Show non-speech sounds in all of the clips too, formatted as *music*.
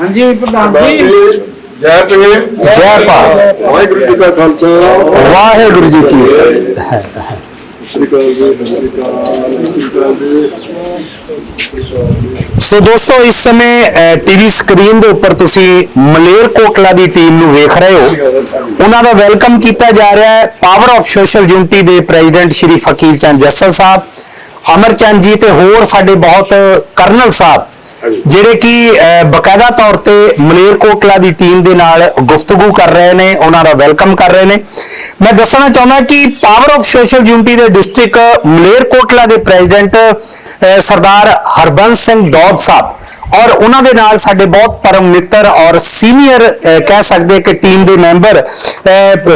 ਹਾਂਜੀ ਪ੍ਰਧਾਨ ਜੀ। ਜੈ ਭੀਮ। ਜੈ ਭਾਰਤ। ਵਾਹਿਗੁਰੂ ਜੀ ਕਾ ਖਾਲਸਾ। ਵਾਹਿਗੁਰੂ ਜੀ ਕੀ ਫਤਿਹ। ਸ੍ਰੀ ਅਕਾਲ ਜੀ ਸ੍ਰੀ ਅਕਾਲ ਸ੍ਰੀ ਅਕਾਲ ਜੀ ਸੋ ਦੋਸਤੋ ਇਸ ਸਮੇਂ ਟੀਵੀ ਸਕਰੀਨ ਦੇ ਉੱਪਰ ਤੁਸੀਂ ਮਲੇਰਕੋਟਲਾ ਦੀ ਟੀਮ ਨੂੰ ਵੇਖ ਰਹੇ ਹੋ। ਉਹਨਾਂ ਦਾ ਵੈਲਕਮ ਕੀਤਾ ਜਾ ਰਿਹਾ ਹੈ। ਪਾਵਰ ਆਫ ਸੋਸ਼ਲ ਯੂਨਿਟੀ ਦੇ ਪ੍ਰੈਜ਼ੀਡੈਂਟ ਸ਼੍ਰੀ ਫਕੀਰ ਚੰਦ ਜੱਸਲ ਸਾਹਿਬ ਅਮਰ ਚੰਦ ਜੀ ਤੇ ਹੋਰ ਸਾਡੇ ਬਹੁਤ ਕਰਨਲ ਸਾਹਿਬ। ਜਿਹੜੇ ਕਿ ਅਹ, ਬਕਾਇਦਾ ਤੌਰ ਤੇ ਮਲੇਰਕੋਟਲਾ ਦੀ ਟੀਮ ਦੇ ਨਾਲ ਗੁਫ਼ਤਗੂ ਕਰ ਰਹੇ ਨੇ ਉਹਨਾਂ ਦਾ ਵੈਲਕਮ ਕਰ ਰਹੇ ਨੇ। ਮੈਂ ਦੱਸਣਾ ਚਾਹੁੰਦਾ ਕਿ ਪਾਵਰ ਆਫ ਸੋਸ਼ਲ ਯੂਨਿਟੀ ਦੇ ਡਿਸਟ੍ਰਿਕਟ ਮਲੇਰਕੋਟਲਾ ਦੇ ਪ੍ਰੈਜ਼ੀਡੈਂਟ ਅਹ, ਸਰਦਾਰ ਹਰਬੰਸ ਸਿੰਘ ਦੌਦ ਸਾਹਿਬ ਔਰ ਉਹਨਾਂ ਦੇ ਨਾਲ ਸਾਡੇ ਬਹੁਤ ਪਰਮ ਮਿੱਤਰ ਔਰ ਸੀਨੀਅਰ ਕਹਿ ਸਕਦੇ ਕਿ ਟੀਮ ਦੇ ਮੈਂਬਰ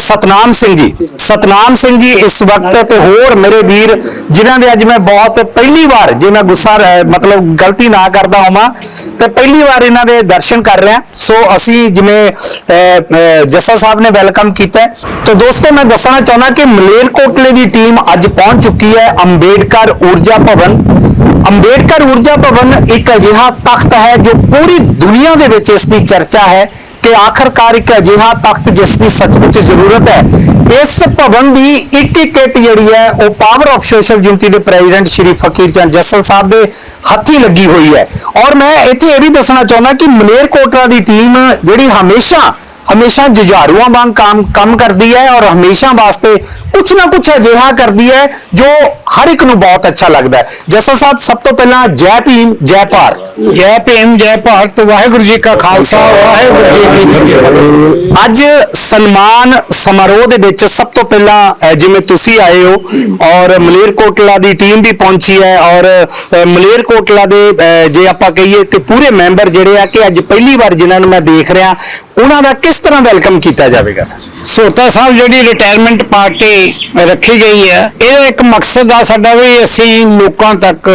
ਸਤਨਾਮ ਸਿੰਘ ਜੀ। ਸਤਨਾਮ ਸਿੰਘ ਜੀ, ਇਸ ਵਕਤ ਤੇ ਹੋਰ ਮੇਰੇ ਵੀਰ, ਜਿਨ੍ਹਾਂ ਦੇ ਅੱਜ ਮੈਂ ਬਹੁਤ ਪਹਿਲੀ ਵਾਰ, ਜੇ ਮੈਂ ਗੁੱਸਾ ਮਤਲਬ ਗਲਤੀ ਨਾ ਕਰਦਾ ਹੋਵਾਂ, ਤੇ ਪਹਿਲੀ ਵਾਰ ਇਹਨਾਂ ਦੇ ਦਰਸ਼ਨ ਕਰ ਰਿਹਾ। ਸੋ ਅਸੀਂ ਜਿਵੇਂ ਜੱਸਾ ਸਾਹਿਬ ਨੇ ਵੈਲਕਮ ਕੀਤਾ ਤਾਂ ਦੋਸਤੋ, ਮੈਂ ਦੱਸਣਾ ਚਾਹੁੰਦਾ ਕਿ ਮਲੇਰਕੋਟਲੇ ਦੀ ਟੀਮ ਅੱਜ ਪਹੁੰਚ ਚੁੱਕੀ ਹੈ ਅੰਬੇਡਕਰ ਊਰਜਾ ਭਵਨ। ਅੰਬੇਡਕਰ ਊਰਜਾ ਭਵਨ ਇੱਕ ਅਜਿਹਾ ਤਖਤ ਹੈ ਜੋ ਪੂਰੀ ਦੁਨੀਆ ਦੇ ਵਿੱਚ ਇਸ ਦੀ ਚਰਚਾ ਹੈ ਕਿ ਆਖਰਕਾਰ ਇੱਕ ਅਜਿਹਾ ਤਖਤ ਜਿਸ ਦੀ ਸੱਚਮੁੱਚ ਜ਼ਰੂਰਤ ਹੈ। ਇਸ ਭਵਨ ਦੀ ਇੱਕ ਇੱਕ ਇੱਟ ਜਿਹੜੀ ਹੈ, ਉਹ ਪਾਵਰ ਆਫ ਸੋਸ਼ਲ ਯੂਨਿਟੀ ਦੇ ਪ੍ਰੈਜ਼ੀਡੈਂਟ ਸ਼੍ਰੀ ਫਕੀਰ ਚੰਦ ਜੱਸਲ ਸਾਹਿਬ ਦੇ ਹੱਥੀ ਲੱਗੀ ਹੋਈ ਹੈ। ਔਰ ਮੈਂ ਇੱਥੇ ਇਹ ਵੀ ਦੱਸਣਾ ਚਾਹੁੰਦਾ ਕਿ ਮਲੇਰਕੋਟਲਾ ਦੀ ਟੀਮ ਜਿਹੜੀ ਹਮੇਸ਼ਾ ਹਮੇਸ਼ਾ ਜੁਝਾਰੂਆਂ ਵਾਂਗ ਕੰਮ ਕੰਮ ਕਰਦੀ ਹੈ ਔਰ ਹਮੇਸ਼ਾ ਵਾਸਤੇ ਕੁਝ ਨਾ ਕੁਝ ਅਜਿਹਾ ਕਰਦੀ ਹੈ ਜੋ ਹਰ ਇੱਕ ਨੂੰ ਬਹੁਤ ਅੱਛਾ ਲੱਗਦਾ ਹੈ। ਜੱਸਾ ਸਾਹਿਬ ਸਭ ਤੋਂ ਪਹਿਲਾਂ ਜੈ ਭੀਮ ਜੈ ਭਾਰਤ। ਜੈ ਭੀਮ ਜੈ ਭਾਰਤ। ਵਾਹਿਗੁਰੂ ਜੀ ਕਾ ਖਾਲਸਾ ਵਾਹਿਗੁਰੂ ਜੀ ਕੀ ਫਤਿਹ। ਅੱਜ ਸਨਮਾਨ ਸਮਾਰੋਹ ਦੇ ਵਿੱਚ ਸਭ ਤੋਂ ਪਹਿਲਾਂ ਜਿਵੇਂ ਤੁਸੀਂ ਆਏ ਹੋ ਔਰ ਮਲੇਰਕੋਟਲਾ ਦੀ ਟੀਮ ਵੀ ਪਹੁੰਚੀ ਹੈ ਔਰ ਮਲੇਰਕੋਟਲਾ ਦੇ ਜੇ ਆਪਾਂ ਕਹੀਏ ਕਿ ਪੂਰੇ ਮੈਂਬਰ ਜਿਹੜੇ ਆ ਕਿ ਅੱਜ ਪਹਿਲੀ ਵਾਰ ਜਿਨ੍ਹਾਂ ਨੂੰ ਮੈਂ ਦੇਖ ਰਿਹਾ ਉਹਨਾਂ ਦਾ ਕਿਸ ਤਰ੍ਹਾਂ ਵੈਲਕਮ ਕੀਤਾ ਜਾਵੇਗਾ ਸਰ? ਸੋਤਾ ਸਾਹਿਬ ਜਿਹੜੀ ਰਿਟਾਇਰਮੈਂਟ ਪਾਰਟੀ ਰੱਖੀ ਗਈ ਹੈ ਇਹਦਾ ਇੱਕ ਮਕਸਦ ਆ ਸਾਡਾ ਵੀ ਅਸੀਂ ਲੋਕਾਂ ਤੱਕ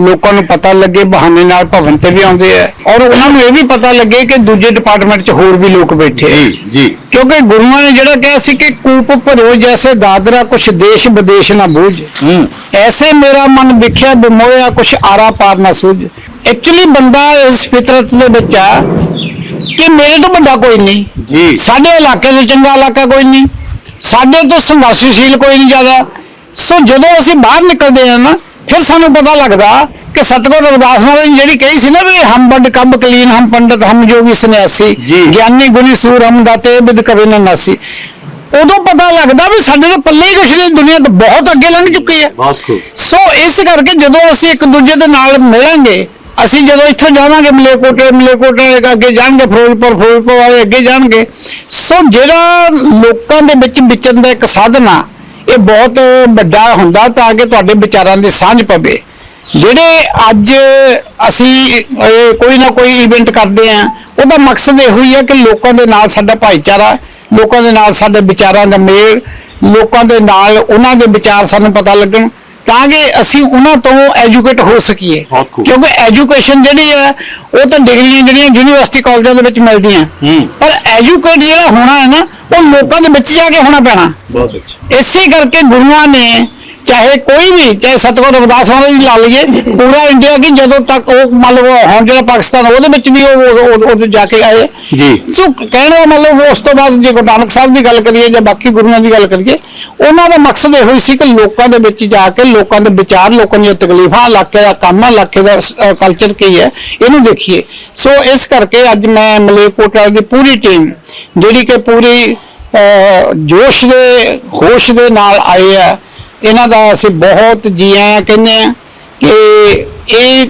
ਲੋਕਾਂ ਨੂੰ ਪਤਾ ਲੱਗੇ ਬਹਾਨੇ ਨਾਲ ਭਵਨ ਤੇ ਵੀ ਆਉਂਦੇ ਆ। ਔਰ ਉਹਨਾਂ ਨੂੰ ਇਹ ਵੀ ਪਤਾ ਲੱਗੇ ਕਿ ਦੂਜੇ ਡਿਪਾਰਟਮੈਂਟ 'ਚ ਹੋਰ ਵੀ ਲੋਕ ਬੈਠੇ ਆ। ਜੀ ਕਿਉਂਕਿ ਗੁਰੂਆਂ ਨੇ ਜਿਹੜਾ ਕਿਹਾ ਸੀ ਕਿ ਕੂਪ ਭਰੋ ਜੈਸੇ ਦਾਦਰਾ ਕੁਛ ਦੇਸ਼ ਵਿਦੇਸ਼ ਨਾ ਬੂਝ। ਹੂੰ। ਐਸੇ ਮੇਰਾ ਮਨ ਵਿਖਿਆ ਬਿਮੋਇਆ ਕੁਛ ਆਰਾ ਪਾਰ ਨਾ ਸੂਝ। ਐਕਚੁਅਲੀ ਬੰਦਾ ਇਸ ਫਿਤਰਤ ਦੇ ਵਿੱਚ ਆ ਕਿ ਮੇਰੇ ਤੋਂ ਵੱਡਾ ਕੋਈ ਨਹੀਂ। ਜੀ। ਸਾਡੇ ਇਲਾਕੇ ਤੋਂ ਚੰਗਾ ਇਲਾਕਾ ਕੋਈ ਨਹੀਂ। ਸਾਡੇ ਤੋਂ ਸੰਘਰਸ਼ਸ਼ੀਲ ਕੋਈ ਨਹੀਂ ਜ਼ਿਆਦਾ। ਸੋ ਜਦੋਂ ਅਸੀਂ ਬਾਹਰ ਨਿਕਲਦੇ ਹਾਂ ਨਾ ਫਿਰ ਸਾਨੂੰ ਪਤਾ ਲੱਗਦਾ ਕਿ ਸਤਗੁਰ ਰਵਿਦਾਸ ਮਹਾਰਾਜ ਨੇ ਜਿਹੜੀ ਕਹੀ ਸੀ ਨਾ ਵੀ ਹਮ ਬੰਡ ਕੱਬ ਕਲੀਨ ਹਮ ਪੰਡਤ ਹਮ ਜੋਗੀ ਸੰਨਿਆਸੀ। ਗਿਆਨੀ ਗੁਣੀ ਸੂਰ ਹਮ ਦਾਤੇ ਬਿਦ ਕਵੇ ਨਾ ਨਾਸੀ। ਉਦੋਂ ਪਤਾ ਲੱਗਦਾ ਵੀ ਸਾਡੇ ਤੋਂ ਪੱਲੇ ਹੀ ਕੁਛ ਨਹੀਂ ਦੁਨੀਆ ਤੋਂ ਬਹੁਤ ਅੱਗੇ ਲੰਘ ਚੁੱਕੀ ਹੈ। ਸੋ ਇਸ ਕਰਕੇ ਜਦੋਂ ਅਸੀਂ ਇੱਕ ਦੂਜੇ ਦੇ ਨਾਲ ਮਿਲਾਂਗੇ ਅਸੀਂ ਜਦੋਂ ਇੱਥੋਂ ਜਾਵਾਂਗੇ ਮਲੇਕੋਟੇ ਮਲੇਕੋਟੇ ਦੇ ਅੱਗੇ ਜਾਣਗੇ, ਫਿਰੋਜ਼ਪੁਰ ਫਿਰੋਜ਼ਪੁਰ ਵਾਲੇ ਅੱਗੇ ਜਾਣਗੇ। ਸੋ ਜਿਹੜਾ ਲੋਕਾਂ ਦੇ ਵਿੱਚ ਵਿਚਰਨ ਦਾ ਇੱਕ ਸਾਧਨ ਆ, ਇਹ ਬਹੁਤ ਵੱਡਾ ਹੁੰਦਾ ਤਾਂ ਕਿ ਤੁਹਾਡੇ ਵਿਚਾਰਾਂ ਦੀ ਸਾਂਝ ਪਵੇ। ਜਿਹੜੇ ਅੱਜ ਅਸੀਂ ਕੋਈ ਨਾ ਕੋਈ ਇਵੈਂਟ ਕਰਦੇ ਆ, ਉਹਦਾ ਮਕਸਦ ਇਹੋ ਹੀ ਹੈ ਕਿ ਲੋਕਾਂ ਦੇ ਨਾਲ ਸਾਡਾ ਭਾਈਚਾਰਾ, ਲੋਕਾਂ ਦੇ ਨਾਲ ਸਾਡੇ ਵਿਚਾਰਾਂ ਦਾ ਮੇਲ, ਲੋਕਾਂ ਦੇ ਨਾਲ ਉਹਨਾਂ ਦੇ ਵਿਚਾਰ ਸਾਨੂੰ ਪਤਾ ਲੱਗਣ ਤਾਂ ਕਿ ਅਸੀਂ ਉਹਨਾਂ ਤੋਂ ਐਜੂਕੇਟ ਹੋ ਸਕੀਏ ਬਹੁਤ ਖੂਬ। ਕਿਉਂਕਿ ਐਜੂਕੇਸ਼ਨ ਜਿਹੜੀ ਹੈ ਉਹ ਤਾਂ ਡਿਗਰੀਆਂ ਜਿਹੜੀਆਂ ਯੂਨੀਵਰਸਿਟੀ ਕਾਲਜਾਂ ਦੇ ਵਿੱਚ ਮਿਲਦੀਆਂ ਹੂੰ। ਪਰ ਐਜੂਕੇਟ ਜਿਹੜਾ ਹੋਣਾ ਹੈ ਨਾ ਉਹ ਲੋਕਾਂ ਦੇ ਵਿੱਚ ਜਾ ਕੇ ਹੋਣਾ ਪੈਣਾ ਬਹੁਤ ਅੱਛਾ ਇਸੇ ਕਰਕੇ ਗੁਰੂਆਂ ਨੇ ਚਾਹੇ ਕੋਈ ਵੀ ਚਾਹੇ ਸਤਗੁਰ ਰਵਿਦਾਸ ਮਹਾਰਾਜ ਜੀ ਲਾ ਲਈਏ ਪੂਰਾ ਇੰਡੀਆ ਕੀ ਜਦੋਂ ਤੱਕ ਉਹ ਮੰਨ ਲਓ ਹੁਣ ਜਿਹੜਾ ਪਾਕਿਸਤਾਨ ਉਹਦੇ ਵਿੱਚ ਵੀ ਉਹ ਉਹ- ਜਾ ਕੇ ਆਏ। ਜੀ। ਸੋ ਕਹਿਣ ਦਾ ਮਤਲਬ ਉਸ ਤੋਂ ਬਾਅਦ ਜੇ ਗੁਰੂ ਨਾਨਕ ਸਾਹਿਬ ਦੀ ਗੱਲ ਕਰੀਏ ਜਾਂ ਬਾਕੀ ਗੁਰੂਆਂ ਦੀ ਗੱਲ ਕਰੀਏ ਉਹਨਾਂ ਦਾ ਮਕਸਦ ਇਹੋ ਹੀ ਸੀ ਕਿ ਲੋਕਾਂ ਦੇ ਵਿੱਚ ਜਾ ਕੇ ਲੋਕਾਂ ਦੇ ਵਿਚਾਰ ਲੋਕਾਂ ਦੀਆਂ ਤਕਲੀਫਾਂ ਇਲਾਕੇ ਦਾ ਕੰਮ ਇਲਾਕੇ ਦਾ ਕਲਚਰ ਕੀ ਹੈ ਇਹਨੂੰ ਦੇਖੀਏ। ਸੋ ਇਸ ਕਰਕੇ ਅੱਜ ਮੈਂ ਮਲੇਰਕੋਟਲਾ ਦੀ ਪੂਰੀ ਟੀਮ ਜਿਹੜੀ ਕਿ ਪੂਰੀ ਜੋਸ਼ ਦੇ ਹੋਸ਼ ਦੇ ਨਾਲ ਆਏ ਆ ਇਹਨਾਂ ਦਾ ਅਸੀਂ ਬਹੁਤ ਜੀ ਆਇਆਂ ਕਹਿੰਦੇ ਆ ਕਿ ਇਹ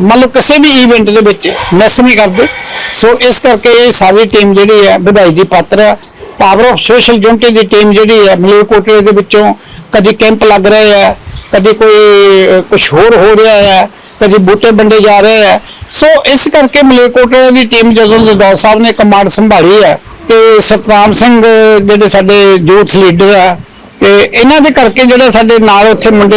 ਮਤਲਬ ਕਿਸੇ ਵੀ ਇਵੈਂਟ ਦੇ ਵਿੱਚ ਮਿਸ ਨਹੀਂ ਕਰਦੇ। ਸੋ ਇਸ ਕਰਕੇ ਇਹ ਸਾਰੀ ਟੀਮ ਜਿਹੜੀ ਹੈ, ਵਧਾਈ ਦੀ ਪਾਤਰ ਹੈ। ਪਾਵਰ ਆਫ ਸੋਸ਼ਲ ਯੂਨਿਟੀ ਦੀ ਟੀਮ ਜਿਹੜੀ ਹੈ ਮਲੇਰਕੋਟਲੇ ਦੇ ਵਿੱਚੋਂ ਕਦੀ ਕੈਂਪ ਲੱਗ ਰਹੇ ਆ ਕਦੀ ਕੋਈ ਕੁਝ ਹੋਰ ਹੋ ਰਿਹਾ ਹੈ, ਕਦੀ ਬੂਟੇ ਵੰਡੇ ਜਾ ਰਹੇ ਹੈ। ਸੋ ਇਸ ਕਰਕੇ ਮਲੇਰਕੋਟਲੇ ਦੀ ਟੀਮ ਜਦੋਂ ਲਦੌ ਸਾਹਿਬ ਨੇ ਕਮਾਂਡ ਸੰਭਾਲੀ ਹੈ, ਤੇ ਸਤਨਾਮ ਸਿੰਘ ਜਿਹੜੇ ਸਾਡੇ ਯੂਥ ਲੀਡਰ ਆ ਤੇ ਇਹਨਾਂ ਦੇ ਕਰਕੇ ਜਿਹੜਾ ਸਾਡੇ ਨਾਲ ਉੱਥੇ ਮੁੰਡੇ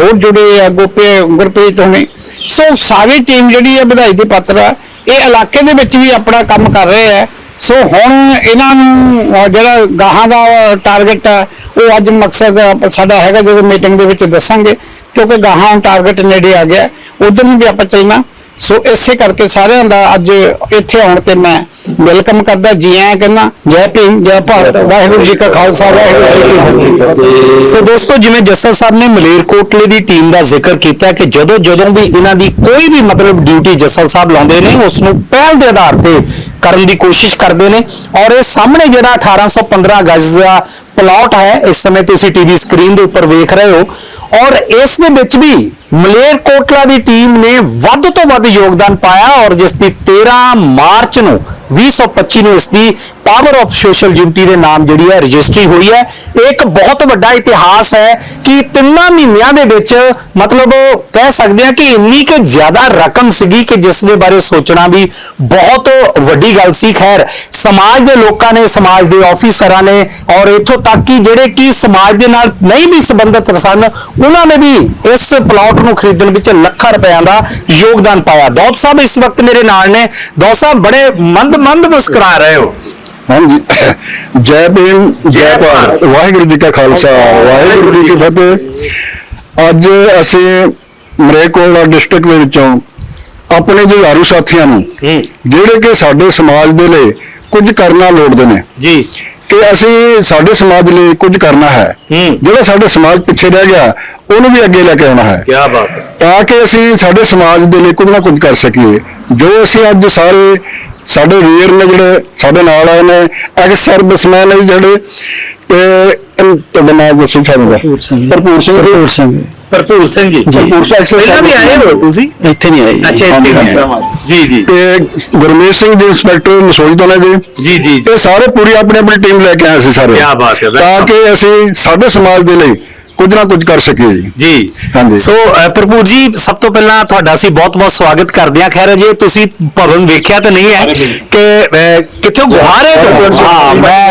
ਹੋਰ ਜੁੜੇ ਆ, ਗੋਪੇ, ਗੁਰਪ੍ਰੀਤ ਹੋਣੇ। ਸੋ ਸਾਰੀ ਟੀਮ ਜਿਹੜੀ ਹੈ ਵਧਾਈ ਦੀ ਪਾਤਰ ਆ, ਇਹ ਇਲਾਕੇ ਦੇ ਵਿੱਚ ਵੀ ਆਪਣਾ ਕੰਮ ਕਰ ਰਹੇ ਆ। ਸੋ ਹੁਣ ਇਹਨਾਂ ਨੂੰ ਜਿਹੜਾ ਗਾਹਾਂ ਦਾ ਟਾਰਗੇਟ ਆ, ਉਹ ਅੱਜ ਮਕਸਦ ਸਾਡਾ ਹੈਗਾ, ਜਦੋਂ ਮੀਟਿੰਗ ਦੇ ਵਿੱਚ ਦੱਸਾਂਗੇ, ਕਿਉਂਕਿ ਗਾਹਾਂ ਹੁਣ ਟਾਰਗੇਟ ਨੇੜੇ ਆ ਗਿਆ। ਉਧਰ ਨੂੰ ਵੀ ਆਪਾਂ ਚੱਲਣਾ। ਸੋ ਇਸੇ ਕਰਕੇ ਸਾਰਿਆਂ ਦਾ ਅੱਜ ਇੱਥੇ ਆਉਣ ਤੇ ਮੈਂ ਵੈਲਕਮ ਕਰਦਾ, ਜੀ ਆਇਆਂ ਕਹਿੰਦਾ, ਜੈ ਭੀਮ, ਜੈ ਭਾਰਤ, ਵਾਹਿਗੁਰੂ ਜੀ ਕਾ ਖਾਲਸਾ, ਵਾਹਿਗੁਰੂ ਜੀ ਕੀ ਫਤਿਹ। ਸੋ ਦੋਸਤੋ, ਜਿਵੇਂ ਜੱਸਾ ਸਾਹਿਬ ਨੇ ਮਲੇਰਕੋਟਲੇ ਦੀ ਟੀਮ ਦਾ ਜ਼ਿਕਰ ਕੀਤਾ ਕਿ ਜਦੋਂ ਜਦੋਂ ਵੀ ਇਹਨਾਂ ਦੀ ਕੋਈ ਵੀ ਮਤਲਬ ਡਿਊਟੀ ਜੱਸਾ ਸਾਹਿਬ ਲਾਉਂਦੇ ਨੇ ਉਸ ਨੂੰ ਪਹਿਲ ਦੇ ਆਧਾਰ ਤੇ ਕਰਨ ਦੀ ਕੋਸ਼ਿਸ਼ ਕਰਦੇ ਨੇ। ਔਰ ਇਹ ਸਾਹਮਣੇ ਜਿਹੜਾ 1815 ਗਜ਼ ਦਾ ਪਲਾਟ ਹੈ, ਇਸ ਸਮੇਂ ਤੁਸੀਂ ਟੀਵੀ ਸਕਰੀਨ ਦੇ ਉੱਪਰ ਵੇਖ ਰਹੇ ਹੋ। ਔਰ ਇਸ ਦੇ ਵਿੱਚ ਵੀ ਮਲੇਰਕੋਟਲਾ ਦੀ ਟੀਮ ਨੇ ਵੱਧ ਤੋਂ ਵੱਧ ਯੋਗਦਾਨ ਪਾਇਆ ਔਰ ਜਿਸ ਦੀ 13 ਮਾਰਚ ਨੂੰ 2025 ਨੂੰ ਇਸ ਦੀ ਪਾਵਰ ਆਫ ਸੋਸ਼ਲ ਯੂਨਿਟੀ ਦੇ ਨਾਮ ਜਿਹੜੀ ਹੈ ਰਜਿਸਟਰੀ ਹੋਈ ਹੈ। ਇਹ ਇੱਕ ਬਹੁਤ ਵੱਡਾ ਇਤਿਹਾਸ ਹੈ ਕਿ ਤਿੰਨਾਂ ਮਹੀਨਿਆਂ ਦੇ ਵਿੱਚ ਮਤਲਬ ਕਹਿ ਸਕਦੇ ਹਾਂ ਕਿ ਇੰਨੀ ਕਿ ਜ਼ਿਆਦਾ ਰਕਮ ਸੀਗੀ ਕਿ ਜਿਸ ਦੇ ਬਾਰੇ ਸੋਚਣਾ ਵੀ ਬਹੁਤ ਵੱਡੀ ਗੱਲ ਸੀ। ਖੈਰ, ਸਮਾਜ ਦੇ ਲੋਕਾਂ ਨੇ, ਸਮਾਜ ਦੇ ਆਫੀਸਰਾਂ ਨੇ ਔਰ ਇੱਥੋਂ ਤੱਕ ਕਿ ਜਿਹੜੇ ਕਿ ਸਮਾਜ ਦੇ ਨਾਲ ਨਹੀਂ ਵੀ ਸੰਬੰਧਿਤ ਸਨ ਉਹਨਾਂ ਨੇ ਵੀ ਇਸ ਪਲਾਟ ਨੂੰ ਖਰੀਦਣ ਵਿੱਚ ਲੱਖਾਂ ਰੁਪਇਆਂ ਦਾ ਯੋਗਦਾਨ ਪਾਇਆ। ਦੌਤ ਸਾਹਿਬ ਇਸ ਵਕਤ ਮੇਰੇ ਨਾਲ ਨੇ। ਦੌਤ ਸਾਹਿਬ ਬੜੇ ਮੰਦ ਮੰਦ ਮੁਸਕਰਾ ਰਹੇ ਹੋ। ਹਾਂਜੀ। ਜੈ ਭੀਮ ਜੈ ਭਾਰਤ। ਵਾਹਿਗੁਰੂ ਜੀ ਕਾ ਖਾਲਸਾ। ਵਾਹਿਗੁਰੂ ਜੀ ਕੀ ਫਤਿਹ। ਅੱਜ ਅਸੀਂ ਮਰੇਕੋਲਾ ਡਿਸਟ੍ਰਿਕਟ ਦੇ ਵਿੱਚੋਂ ਆਪਣੇ ਜੁਝਾਰੂ ਸਾਥੀਆਂ ਨੂੰ ਜਿਹੜੇ ਕਿ ਸਾਡੇ ਸਮਾਜ ਦੇ ਲਈ ਕੁਝ ਕਰਨਾ ਲੋੜਦੇ ਨੇ। ਜੀ। ਕਿ ਅਸੀਂ ਸਾਡੇ ਸਮਾਜ ਲਈ ਕੁਝ ਕਰਨਾ ਹੈ। ਜਿਹੜਾ ਸਾਡੇ ਸਮਾਜ ਪਿੱਛੇ ਰਹਿ ਗਿਆ ਉਹਨੂੰ ਵੀ ਅੱਗੇ ਲੈ ਕੇ ਆਉਣਾ ਹੈ। ਕੀ ਬਾਤ ਹੈ। ਤਾਂ ਕਿ ਅਸੀਂ ਸਾਡੇ ਸਮਾਜ ਦੇ ਲਈ ਕੁਝ ਨਾ ਕੁਝ ਕਰ ਸਕੀਏ। ਜੋ ਅਸੀਂ ਅੱਜ ਸਾਰੇ ਸਾਡੇ ਵੀਰ ਨੇ ਜਿਹੜੇ ਸਾਡੇ ਨਾਲ ਆਏ ਨੇ ਐਕਸ ਸਰਵਿਸਮੈਨ ਨੇ ਜਿਹੜੇ ਤੇ ਅਮ, ਤੁਹਾਡਾ ਨਾਮ ਦੱਸੋ ਸਾਨੂੰ ਦਾ ਭਰਪੂਰ ਸਿੰਘ। ਭਰਪੂਰ ਸਿੰਘ ਭਰਪੂਰ ਸਿੰਘ ਭਰਪੂਰ ਸਿੰਘ ਜੀ। ਭਰਪੂਰ ਸਿੰਘ ਪਹਿਲਾਂ ਵੀ ਆਏ ਹੋ ਤੁਸੀਂ? ਇੱਥੇ ਨਹੀਂ ਆਈ ਅੱਛਾ ਇੱਥੇ ਵੀ ਆਏ। ਜੀ ਜੀ। ਤੇ ਗੁਰਮੀਤ ਸਿੰਘ ਜੀ ਇੰਸਪੈਕਟਰ ਮਸੋਈ ਤੋਂ ਨੇ ਜੀ। ਜੀ ਜੀ। ਇਹ ਸਾਰੇ ਪੂਰੀ ਆਪਣੀ ਆਪਣੀ ਟੀਮ ਲੈ ਕੇ ਆਏ ਸੀ ਸਾਰੇ। ਕਿਆ ਬਾਤ ਹੈ, ਤਾਂ ਕਿ ਅਸੀਂ ਸਾਡੇ ਸਮਾਜ ਦੇ ਲਈ ਕੁਝ ਨਾ ਕੁਝ ਕਰ ਸਕੀਏ ਜੀ। ਜੀ। ਹਾਂਜੀ। ਸੋ ਅ, ਭਰਪੂਰ ਜੀ ਸਭ ਤੋਂ ਪਹਿਲਾਂ ਤੁਹਾਡਾ ਅਸੀਂ ਬਹੁਤ-ਬਹੁਤ ਸਵਾਗਤ ਕਰਦੇ ਹਾਂ। ਖੈਰ ਜੇ ਤੁਸੀਂ ਭਵਨ ਵੇਖਿਆ ਤਾਂ ਨਹੀਂ ਹੈ ਕਿ ਅ, ਕਿੱਥੋਂ ਗੁਹਾਰੇ ਤੋਂ ਹਾਂ ਮੈਂ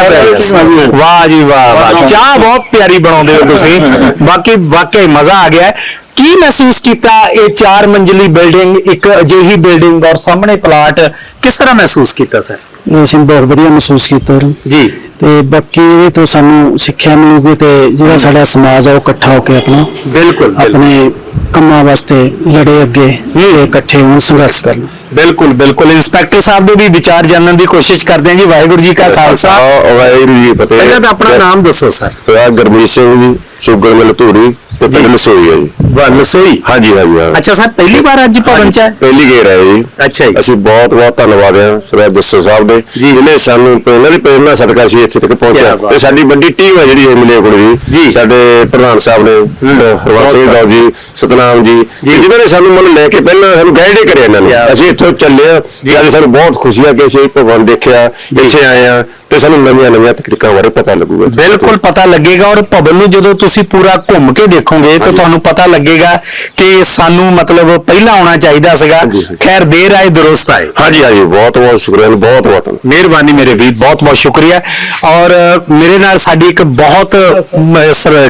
ਵਾਹ ਜੀ ਵਾਹ ਵਾਹ। ਚਾਹ ਬਹੁਤ ਪਿਆਰੀ ਬਣਾਉਂਦੇ ਹੋ ਤੁਸੀਂ। *laughs* ਬਾਕੀ ਵਾਕਈ ਮਜ਼ਾ ਆ ਗਿਆ। ਹੈ। ਕੀ ਮਹਿਸੂਸ ਕੀਤਾ ਇਹ ਚਾਰ ਮੰਜ਼ਲੀ ਬਿਲਡਿੰਗ ਇੱਕ ਅਜਿਹੀ ਬਿਲਡਿੰਗ ਔਰ ਸਾਹਮਣੇ ਪਲਾਟ? ਕਿਸ ਤਰ੍ਹਾਂ ਮਹਿਸੂਸ ਕੀਤਾ ਸਰ? ਅਸੀਂ ਬਹੁਤ ਵਧੀਆ ਮਹਿਸੂਸ ਕੀਤਾ ਜੀ। ਤੇ ਬਾਕੀ ਇਹਦੇ ਤੋਂ ਸਾਨੂੰ ਸਿੱਖਿਆ ਮਿਲੂਗੀ ਤੇ ਜਿਹੜਾ ਸਾਡਾ ਸਮਾਜ ਆ ਉਹ ਇਕੱਠਾ ਹੋ ਕੇ ਆਪਣਾ ਬਿਲਕੁਲ ਆਪਣੇ ਕੰਮਾਂ ਵਾਸਤੇ ਲੜੇ ਅੱਗੇ ਤੇ ਇਕੱਠੇ ਹੋਣ ਸੰਘਰਸ਼ ਕਰਨ। ਬਿਲਕੁਲ ਬਿਲਕੁਲ। ਇੰਸਪੈਕਟਰ ਸਾਹਿਬ ਦੇ ਵੀ ਵਿਚਾਰ ਜਾਣਨ ਦੀ ਕੋਸ਼ਿਸ਼ ਕਰਦੇ ਹਾਂ ਜੀ। ਵਾਹਿਗੁਰੂ ਜੀ ਕਾ ਖਾਲਸਾ। ਵਾਹਿਗੁਰੂ ਜੀ ਫਤਿਹ। ਪਹਿਲਾਂ ਤਾਂ ਆਪਣਾ ਨਾਮ ਦੱਸੋ ਸਰ। ਆ ਗੁਰਮੀਤ ਸਿੰਘ ਜੀ ਸ਼ੂਗਰ ਮਿਲ ਧੂਰੀ ਤੇ ਪਿੰਡ ਲਸੋਈ ਹੈ ਜੀ। ਵਾਹ ਲਸੋਈ ਹਾਂਜੀ ਹਾਂਜੀ ਹਾਂ। ਅੱਛਾ ਸਰ ਪਹਿਲੀ ਵਾਰ ਅੱਜ ਭਵਨ ਚ? ਹੈ ਪਹਿਲੀ ਗੇਰ ਹੈ ਜੀ। ਅੱਛਾ ਜੀ। ਅਸੀਂ ਬਹੁਤ ਬਹੁਤ ਧੰਨਵਾਦ ਹਾਂ ਸਰਦਾਰ ਜੱਸੋ ਸਾਹਿਬ ਦੇ ਜੀ। ਜਿਹਨੇ ਸਾਨੂੰ ਇਹਨਾਂ ਦੀ ਪ੍ਰੇਰਣਾ ਸਦਕਾ ਅਸੀਂ ਇੱਥੇ ਤੱਕ ਪਹੁੰਚਿਆ। ਕਿਆ ਬਾਤ। ਤੇ ਸਾਡੀ ਵੱਡੀ ਟੀਮ ਹੈ ਜਿਹੜੀ ਇਹ ਮਿਲੇ ਕੁੜੀ ਜੀ। ਦੀ ਸਾਡੇ ਪ੍ਰਧਾਨ ਸਾਹਿਬ ਨੇ ਹਰਵੰਸ ਸਿੰਘ ਬਹੁਤ ਗੌਰ ਜੀ ਸਤਨਾਮ ਜੀ ਜੀ। ਜਿਨ੍ਹਾਂ ਨੇ ਸਾਨੂੰ ਮਨ ਲੈ ਕੇ ਪਹਿਲਾਂ ਸਾਨੂੰ ਗਾਈਡ ਹੀ ਕਰਿਆ ਇਹਨਾਂ ਨੇ। ਕਿਆ। ਅਸੀਂ ਇੱਥੋਂ ਚੱਲੇ ਆ ਤੇ ਅੱਜ ਸਾਨੂੰ ਬਹੁਤ ਖੁਸ਼ੀ ਆ ਕਿ ਅਸੀਂ ਭਗਵਾਨ ਦੇਖਿਆ ਇੱਥੇ ਆਏ ਆ ਤੇ ਸਾਨੂੰ ਨਵੀਆਂ ਨਵੀਆਂ ਤਕਨੀਕਾਂ ਬਾਰੇ ਪਤਾ ਲੱਗੂਗਾ। ਬਿਲਕੁਲ ਪਤਾ ਲੱਗੇਗਾ ਔਰ ਭਵਨ ਨੂੰ ਜਦੋਂ ਤੁਸੀਂ ਪੂਰਾ ਘੁੰਮ ਕੇ ਦੇਖੋਗੇ ਤਾਂ ਤੁਹਾਨੂੰ ਪਤਾ ਲੱਗੇਗਾ ਕਿ ਸਾਨੂੰ ਮਤਲਬ ਪਹਿਲਾਂ ਆਉਣਾ ਚਾਹੀਦਾ ਸੀਗਾ। ਖੈਰ ਦੇਰ ਆਏ ਦੁਰਸਤ ਆਏ। ਹਾਂਜੀ ਹਾਂਜੀ। ਬਹੁਤ ਬਹੁਤ ਸ਼ੁਕਰੀਆ ਬਹੁਤ ਬਹੁਤ। ਮਿਹਰਬਾਨੀ ਮੇਰੇ ਵੀਰ ਬਹੁਤ ਬਹੁਤ ਸ਼ੁਕਰੀਆ। ਔਰ ਮੇਰੇ ਨਾਲ ਸਾਡੀ ਇੱਕ ਬਹੁਤ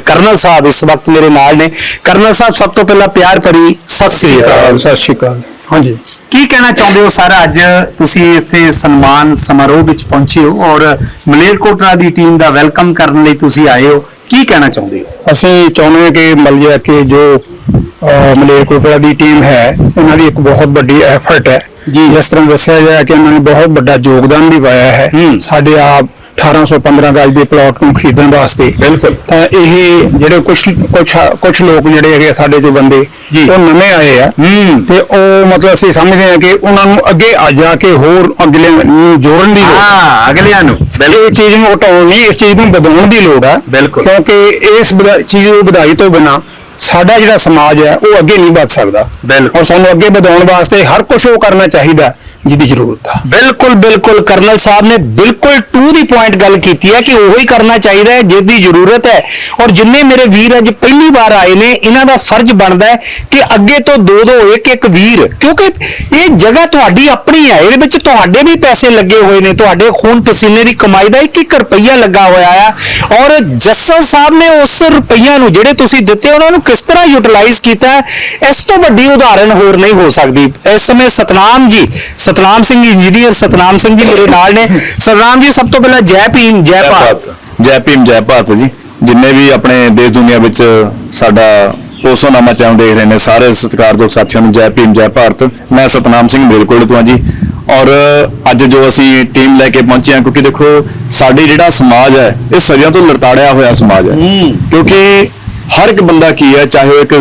ਕਰਨਲ ਸਾਹਿਬ ਇਸ ਵਕਤ ਮੇਰੇ ਨਾਲ ਨੇ। ਕਰਨਲ ਸਾਹਿਬ ਸਭ ਤੋਂ ਪਹਿਲਾਂ ਪਿਆਰ ਭਰੀ ਸਤਿ ਸ੍ਰੀ ਅਕਾਲ। ਸਤਿ ਸ਼੍ਰੀ ਅਕਾਲ। ਹਾਂਜੀ। ਕੀ ਕਹਿਣਾ ਚਾਹੁੰਦੇ ਹੋ ਸਰ? ਅੱਜ ਤੁਸੀਂ ਇੱਥੇ ਸਨਮਾਨ ਸਮਾਰੋਹ ਵਿੱਚ ਪਹੁੰਚੇ ਹੋ ਔਰ ਮਲੇਰਕੋਟਲਾ ਦੀ ਟੀਮ ਦਾ ਵੈਲਕਮ ਕਰਨ ਲਈ ਤੁਸੀਂ ਆਏ ਹੋ। ਕੀ ਕਹਿਣਾ ਚਾਹੁੰਦੇ ਹੋ? ਅਸੀਂ ਚਾਹੁੰਦੇ ਹਾਂ ਕਿ ਮਲਜਾ ਕਿ ਜੋ ਮਲੇਰਕੋਟਲਾ ਦੀ ਟੀਮ ਹੈ ਇਹਨਾਂ ਦੀ ਇੱਕ ਬਹੁਤ ਵੱਡੀ ਐਫਰਟ ਹੈ। ਜਿਸ ਤਰ੍ਹਾਂ ਦੱਸਿਆ ਗਿਆ ਕਿ ਇਹਨਾਂ ਨੇ ਬਹੁਤ ਵੱਡਾ ਯੋਗਦਾਨ ਵੀ ਪਾਇਆ ਹੂੰ। ਸਾਡੇ ਆਪ 1815 ਗਜ ਦੇ ਪਲਾਟ ਨੂੰ ਖਰੀਦਣ ਵਾਸਤੇ। ਬਿਲਕੁਲ। ਤਾਂ ਇਹ ਜਿਹੜੇ ਕੁਝ ਕੁਝ ਕੁਝ ਲੋਕ ਜਿਹੜੇ ਹੈਗੇ ਆ ਸਾਡੇ ਜੋ ਬੰਦੇ। ਉਹ ਨਵੇਂ ਆਏ ਆ। ਤੇ ਉਹ ਮਤਲਬ ਅਸੀਂ ਸਮਝਦੇ ਹਾਂ ਕਿ ਉਹਨਾਂ ਨੂੰ ਅੱਗੇ ਆ ਜਾ ਕੇ ਹੋਰ ਅਗਲੇ ਨੂੰ ਜੋੜਨ ਦੀ ਲੋੜ ਹੈ ਅਗਲਿਆਂ ਨੂੰ। ਇਹ ਚੀਜ਼ ਨੂੰ ਘਟਾਉਣ ਨਹੀਂ ਇਸ ਚੀਜ਼ ਨੂੰ ਵਧਾਉਣ ਦੀ ਲੋੜ ਬਿਲਕੁਲ। ਕਿਉਂਕਿ ਇਸ ਚੀਜ਼ ਨੂੰ ਵਧਾਈ ਤੋਂ ਬਿਨਾ ਸਾਡਾ ਜਿਹੜਾ ਸਮਾਜ ਹੈ ਉਹ ਅੱਗੇ ਨਹੀਂ ਵਧ ਸਕਦਾ। ਔਰ ਸਾਨੂੰ ਅੱਗੇ ਵਧਾਉਣ ਵਾਸਤੇ ਹਰ ਕੁਝ ਉਹ ਕਰਨਾ ਚਾਹੀਦਾ। ਜਿਹਦੀ ਜ਼ਰੂਰਤ ਆ। ਬਿਲਕੁਲ ਬਿਲਕੁਲ। ਕਰਨਲ ਸਾਹਿਬ ਨੇ ਬਿਲਕੁਲ ਟੂ ਦੀ ਪੁਆਇੰਟ ਗੱਲ ਕੀਤੀ ਹੈ ਕਿ ਉਹੀ ਕਰਨਾ ਚਾਹੀਦਾ ਹੈ, ਜਿਹਦੀ ਜ਼ਰੂਰਤ ਹੈ। ਔਰ ਜਿੰਨੇ ਮੇਰੇ ਵੀਰ ਅੱਜ ਪਹਿਲੀ ਵਾਰ ਆਏ ਨੇ, ਇਹਨਾਂ ਦਾ ਫਰਜ਼ ਬਣਦਾ ਹੈ ਕਿ ਅੱਗੇ ਤੋਂ ਦੋ ਦੋ ਇੱਕ ਇੱਕ ਵੀਰ, ਕਿਉਂਕਿ ਇਹ ਜਗ੍ਹਾ ਤੁਹਾਡੀ ਆਪਣੀ ਹੈ, ਇਹਦੇ ਵਿੱਚ ਤੁਹਾਡੇ ਵੀ ਪੈਸੇ ਲੱਗੇ ਹੋਏ ਨੇ, ਤੁਹਾਡੇ ਖੂਨ ਪਸੀਨੇ ਦੀ ਕਮਾਈ ਦਾ ਇੱਕ ਇੱਕ ਰੁਪਈਆ ਲੱਗਾ ਹੋਇਆ ਆ। ਔਰ ਜੱਸਲ ਸਾਹਿਬ ਨੇ ਉਸ ਰੁਪਈਆ ਨੂੰ, ਜਿਹੜੇ ਤੁਸੀਂ ਦਿੱਤੇ, ਉਹਨਾਂ ਨੂੰ ਕਿਸ ਤਰ੍ਹਾਂ ਯੂਟਿਲਾਈਜ਼ ਕੀਤਾ ਇਸ ਤੋਂ ਵੱਡੀ ਉਦਾਹਰਨ ਹੋਰ ਨਹੀਂ ਹੋ ਸਕਦੀ। ਇਸ ਸਮੇਂ ਸਤਨਾਮ ਜੀ ਸਤਨਾਮ ਸਿੰਘ ਇੰਜੀਨੀਅਰ ਸਤਨਾਮ ਸਿੰਘ ਜੀ ਮੇਰੇ ਨਾਲ ਨੇ। ਸਤਨਾਮ ਜੀ ਸਭ ਤੋਂ ਪਹਿਲਾਂ ਜੈ ਭੀਮ ਜੈ ਭਾਰਤ। ਜੈ ਭੀਮ ਜੈ ਭਾਰਤ ਜੀ। ਜਿੰਨੇ ਵੀ ਆਪਣੇ ਦੇਸ਼ ਦੁਨੀਆ ਵਿੱਚ ਸਾਡਾ ਪੋਸੋਨਾਮਾ ਚੈਨਲ ਦੇਖ ਰਹੇ ਨੇ ਸਾਰੇ ਸਤਿਕਾਰਯੋਗ ਸਾਥੀਆਂ ਨੂੰ ਜੈ ਭੀਮ ਜੈ ਭਾਰਤ। ਮੈਂ ਸਤਨਾਮ ਸਿੰਘ ਮੇਲਕੋਟ ਤੋਂ ਹਾਂ ਜੀ। ਔਰ ਅੱਜ ਜੋ ਅਸੀਂ ਟੀਮ ਲੈ ਕੇ ਪਹੁੰਚੇ ਹਾਂ ਕਿਉਂਕਿ ਦੇਖੋ ਸਾਡੀ ਜਿਹੜਾ ਸਮਾਜ ਹੈ ਇਹ ਸਦੀਆਂ ਤੋਂ ਲੜਤਾੜਿਆ ਹੋਇਆ ਸਮਾਜ ਹੈ। ਕਿਉਂਕਿ ਹਰ ਇੱਕ ਬੰਦਾ ਕੀ ਹੈ ਚਾਹੇ ਉਹ ਇੱਕ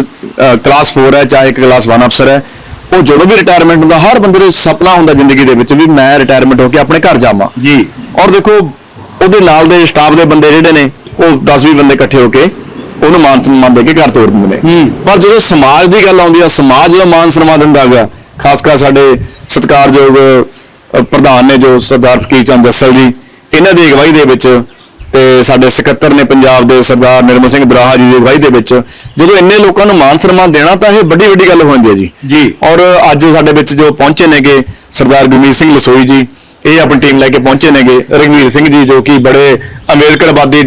ਕਲਾਸ 4 ਹੈ ਚਾਹੇ ਇੱਕ ਕਲਾਸ 1 ਅਫਸਰ ਹੈ ਉਹ ਜਦੋਂ ਵੀ ਰਿਟਾਇਰਮੈਂਟ ਹੁੰਦਾ ਹਰ ਬੰਦੇ ਦਾ ਸੁਪਨਾ ਹੁੰਦਾ ਜ਼ਿੰਦਗੀ ਦੇ ਵਿੱਚ ਵੀ ਮੈਂ ਰਿਟਾਇਰਮੈਂਟ ਹੋ ਕੇ ਆਪਣੇ ਘਰ ਜਾਵਾਂ। ਜੀ। ਔਰ ਦੇਖੋ ਉਹਦੇ ਨਾਲ ਦੇ ਸਟਾਫ ਦੇ ਬੰਦੇ ਜਿਹੜੇ ਨੇ ਉਹ 10-20 ਬੰਦੇ ਇਕੱਠੇ ਹੋ ਕੇ ਉਹਨੂੰ ਮਾਨ ਸਨਮਾਨ ਦੇ ਕੇ ਘਰ ਤੋਰ ਦਿੰਦੇ ਨੇ। ਪਰ ਜਦੋਂ ਸਮਾਜ ਦੀ ਗੱਲ ਆਉਂਦੀ ਆ ਸਮਾਜ ਦਾ ਮਾਨ ਸਨਮਾਨ ਦਿੰਦਾ ਹੈਗਾ ਖਾਸ ਕਰ ਸਾਡੇ ਸਤਿਕਾਰਯੋਗ ਪ੍ਰਧਾਨ ਨੇ ਜੋ ਸਰਦਾਰ ਫਕੀਰ ਚੰਦ ਜੱਸਲ ਜੀ ਇਹਨਾਂ ਦੀ ਅਗਵਾਈ ਦੇ ਵਿੱਚ ਤੇ ਸਾਡੇ ਸਕੱਤਰ ਨੇ ਪੰਜਾਬ ਦੇ ਸਰਦਾਰ ਨਿਰਮਲ ਸਿੰਘ ਦਰਾਹਾ ਜੀ ਦੀ ਅਗਵਾਈ ਦੇ ਵਿੱਚ ਜਦੋਂ ਇੰਨੇ ਲੋਕਾਂ ਨੂੰ ਮਾਨ ਸਨਮਾਨ ਦੇਣਾ ਤਾਂ ਇਹ ਵੱਡੀ ਵੱਡੀ ਗੱਲ ਹੋ ਜਾਂਦੀ ਹੈ ਜੀ। ਜੀ। ਔਰ ਅੱਜ ਸਾਡੇ ਵਿੱਚ ਜੋ ਪਹੁੰਚੇ ਨੇਗੇ ਸਰਦਾਰ ਗੁਰਮੀਤ ਸਿੰਘ ਲਸੋਈ ਜੀ ਇਹ ਆਪਣੀ ਟੀਮ ਲੈ ਕੇ ਪਹੁੰਚੇ ਨੇਗੇ। ਰਗਵੀਰ ਸਿੰਘ ਜੀ ਜੋ ਕਿ ਬੜੇ ਅੰਬੇਦਕਰਵਾਦੀ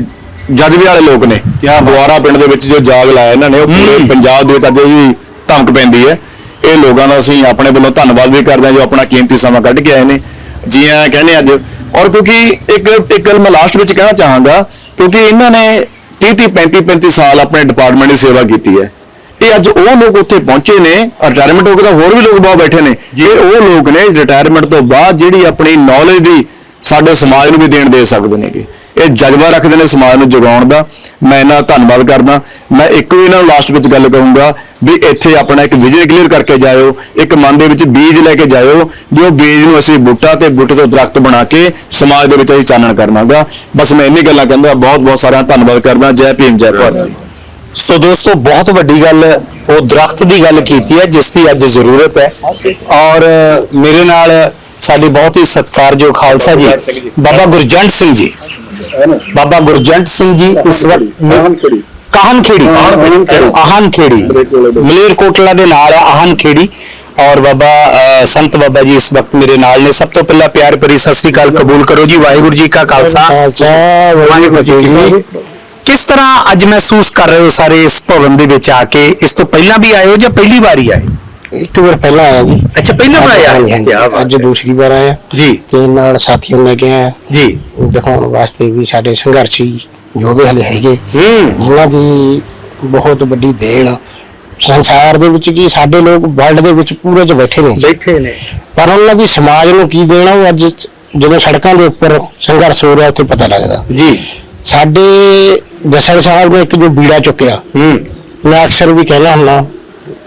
ਜਜ਼ਬੇ ਵਾਲੇ ਲੋਕ ਨੇ। ਦੁਆਰਾ ਪਿੰਡ ਦੇ ਵਿੱਚ ਜੋ ਜਾਗ ਲਾਇਆ ਇਹਨਾਂ ਨੇ ਉਹ ਪੂਰੇ ਪੰਜਾਬ ਦੇ ਵਿੱਚ ਅੱਜ ਵੀ ਧਮਕ ਪੈਂਦੀ ਹੈ। ਇਹ ਲੋਕਾਂ ਦਾ ਅਸੀਂ ਆਪਣੇ ਵੱਲੋਂ ਧੰਨਵਾਦ ਵੀ ਕਰਦੇ ਹਾਂ ਜੋ ਆਪਣਾ ਕੀਮਤੀ ਸਮਾਂ ਕੱਢ ਕੇ ਆਏ ਨੇ। ਜੀ ਆਇਆਂ ਕਹਿੰਦੇ ਅੱਜ ਔਰ ਕਿਉਂਕਿ ਇੱਕ ਇੱਕ ਗੱਲ ਮੈਂ ਲਾਸਟ ਵਿੱਚ ਕਹਿਣਾ ਚਾਹਾਂਗਾ ਕਿਉਂਕਿ ਇਹਨਾਂ ਨੇ 30 30 35 35 ਸਾਲ ਆਪਣੇ ਡਿਪਾਰਟਮੈਂਟ ਦੀ ਸੇਵਾ ਕੀਤੀ ਹੈ। ਇਹ ਅੱਜ ਉਹ ਲੋਕ ਉੱਥੇ ਪਹੁੰਚੇ ਨੇ ਰਿਟਾਇਰਮੈਂਟ ਹੋ ਕੇ ਤਾਂ ਹੋਰ ਵੀ ਲੋਕ ਬਹੁਤ ਬੈਠੇ ਨੇ। ਇਹ ਉਹ ਲੋਕ ਨੇ ਰਿਟਾਇਰਮੈਂਟ ਤੋਂ ਬਾਅਦ ਜਿਹੜੀ ਆਪਣੀ ਨੌਲੇਜ ਦੀ ਸਾਡੇ ਸਮਾਜ ਨੂੰ ਵੀ ਦੇਣ ਦੇ ਸਕਦੇ ਨੇਗੇ। ਇਹ ਜਜ਼ਬਾ ਰੱਖਦੇ ਨੇ ਸਮਾਜ ਨੂੰ ਜਗਾਉਣ ਦਾ। ਮੈਂ ਇਹਨਾਂ ਦਾ ਧੰਨਵਾਦ ਕਰਦਾ। ਮੈਂ ਇੱਕੋ ਵੀ ਇਹਨਾਂ ਨੂੰ ਲਾਸਟ ਵਿੱਚ ਗੱਲ ਕਹੂੰਗਾ ਵੀ ਇੱਥੇ ਆਪਣਾ ਇੱਕ ਵਿਜ਼ਨ ਕਲੀਅਰ ਕਰਕੇ ਜਾਇਓ, ਇੱਕ ਮਨ ਦੇ ਵਿੱਚ ਬੀਜ ਲੈ ਕੇ ਜਾਇਓ, ਵੀ ਉਹ ਬੀਜ ਨੂੰ ਅਸੀਂ ਬੂਟਾ ਤੇ ਬੂਟੇ ਤੋਂ ਦਰਖਤ ਬਣਾ ਕੇ ਸਮਾਜ ਦੇ ਵਿੱਚ ਅਸੀਂ ਚਾਨਣ ਕਰਨਾਗਾ। ਬਸ ਮੈਂ ਇੰਨੀ ਗੱਲਾਂ ਕਹਿੰਦਾ ਬਹੁਤ ਬਹੁਤ ਸਾਰਿਆਂ ਦਾ ਧੰਨਵਾਦ ਕਰਦਾ। ਜੈ ਭੀਮ, ਜੈ ਭਾਰਤ ਜੀ। ਸੋ ਦੋਸਤੋ, ਬਹੁਤ ਵੱਡੀ ਗੱਲ ਉਹ ਦਰਖਤ ਦੀ ਗੱਲ ਕੀਤੀ ਹੈ, ਜਿਸ ਦੀ ਅੱਜ ਜ਼ਰੂਰਤ ਹੈ। ਔਰ ਮੇਰੇ ਨਾਲ ਸਾਡੇ ਬਹੁਤ ਹੀ ਸਤਿਕਾਰਯੋਗ ਖਾਲਸਾ ਜੀ ਬਾਬਾ ਗੁਰਜੰਟ ਸਿੰਘ ਜੀ ਬਾਬਾ ਗੁਰਜੰਟ ਸਿੰਘ ਜੀ ਇਸ ਵਕਤ ਕਾਹਨ ਖੇੜੀ ਆਹਨ ਖੇੜੀ ਮਲੇਰ ਕੋਟਲਾ ਦੇ ਨਾਲ ਹੈ ਆਹਨ ਖੇੜੀ ਔਰ ਬਾਬਾ ਅ, ਸੰਤ ਬਾਬਾ ਜੀ ਇਸ ਵਕਤ ਮੇਰੇ ਨਾਲ ਨੇ ਸਭ ਤੋਂ ਪਹਿਲਾਂ ਪਿਆਰ ਭਰੀ ਸਤਿ ਸ੍ਰੀ ਅਕਾਲ ਕਬੂਲ ਕਰੋ ਜੀ ਵਾਹਿਗੁਰੂ ਜੀ ਕਾ ਖਾਲਸਾ ਵਾਹਿਗੁਰੂ ਜੀ ਕੀ ਫਤਿਹ। ਕਿਸ ਤਰ੍ਹਾਂ ਅੱਜ ਮਹਿਸੂਸ ਕਰ ਰਹੇ ਹੋ ਸਾਰੇ ਇਸ ਭਵਨ ਦੇ ਵਿੱਚ ਆ ਕੇ ਇਸ ਤੋਂ ਪਹਿਲਾਂ ਵੀ ਆਏ ਹੋ ਜਾਂ ਪਹਿਲੀ ਵਾਰ ਹੀ ਆਏ ਇੱਕ ਵਾਰ ਪਹਿਲਾਂ ਆਇਆ ਜੀ। ਅੱਛਾ ਪਹਿਲਾਂ ਆਇਆ? ਹਾਂਜੀ, ਹਾਂਜੀ। ਕਿਆ ਬਾਤ ਅੱਜ ਹੈ। ਦੂਸਰੀ ਵਾਰ ਆਇਆ। ਜੀ। ਤੇ ਨਾਲ ਸਾਥੀਆਂ ਨੂੰ ਲੈ ਕੇ ਆਇਆ। ਜੀ। ਦਿਖਾਉਣ ਵਾਸਤੇ ਵੀ ਸਾਡੇ ਸੰਘਰਸ਼ੀ ਯੋਧੇ ਹਲੇ ਹੈਗੇ। ਹੂੰ। ਜਿਨ੍ਹਾਂ ਦੀ ਬਹੁਤ ਵੱਡੀ ਦੇਣ। ਆ। ਸੰਸਾਰ ਦੇ ਵਿੱਚ ਕੀ ਸਾਡੇ ਲੋਕ ਵਰਲਡ ਦੇ ਵਿੱਚ ਪੂਰੇ ਚ ਬੈਠੇ ਨੇ। ਬੈਠੇ ਨੇ। ਪਰ ਉਹਨਾਂ ਦੀ ਸਮਾਜ ਨੂੰ ਕੀ ਦੇਣਾ ਉਹ ਅੱਜ ਜਦੋਂ ਸੜਕਾਂ ਦੇ ਉੱਪਰ ਸੰਘਰਸ਼ ਹੋ ਰਿਹਾ ਉੱਥੇ ਪਤਾ ਲੱਗਦਾ। ਜੀ। ਸਾਡੇ ਜਸਲ ਸਾਹਿਬ ਨੇ ਇੱਕ ਜੋ ਬੀੜਾ ਚੁੱਕਿਆ ਹੂੰ। ਮੈਂ ਅਕਸਰ ਵੀ ਕਹਿਣਾ ਹੁੰਦਾ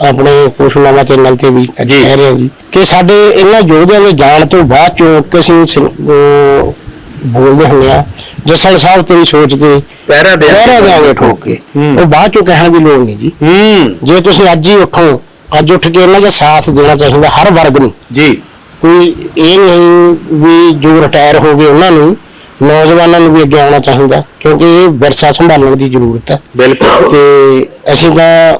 ਆਪਣੇ ਪੋਸ਼ਨਾਮਾ ਚੈਨਲ ਤੇ ਵੀ ਜੀ। ਕਹਿ ਰਿਹਾ ਜੀ। ਕਿ ਸਾਡੇ ਇਹਨਾਂ ਯੋਧਿਆਂ ਦੇ ਜਾਣ ਤੋਂ ਬਾਅਦ ਚੋਂ ਕਿਸੇ ਸਿੰ- ਅਹ ਬੋਲਦੇ ਹੁੰਦੇ ਆ ਜਸਲ ਸਾਹਿਬ ਤੇਰੀ ਸੋਚ ਤੇ ਪਹਿਰਾ ਦੇ ਪਹਿਰਾ ਦੇਾਂਗੇ ਠੋਕ ਕੇ। ਹੂੰ। ਉਹ ਬਾਅਦ ਚੋਂ ਕਹਿਣ ਦੀ ਲੋੜ ਨਹੀਂ ਜੀ। ਹੂੰ। ਜੇ ਤੁਸੀਂ ਅੱਜ ਹੀ ਉੱਠੋ ਅੱਜ ਉੱਠ ਕੇ ਇਹਨਾਂ ਦਾ ਸਾਥ ਦੇਣਾ ਚਾਹੀਦਾ ਹਰ ਵਰਗ ਨੂੰ। ਜੀ। ਕੋਈ ਇਹ ਨਹੀਂ ਵੀ ਜੋ ਰਿਟਾਇਰ ਹੋ ਗਏ ਉਹਨਾਂ ਨੂੰ ਨੌਜਵਾਨਾਂ ਨੂੰ ਵੀ ਅੱਗੇ ਆਉਣਾ ਚਾਹੀਦਾ ਕਿਉਂਕਿ ਇਹ ਵਿਰਸਾ ਸੰਭਾਲਣ ਦੀ ਜ਼ਰੂਰਤ ਹੈ। ਬਿਲਕੁਲ। ਤੇ ਅਸੀਂ ਤਾਂ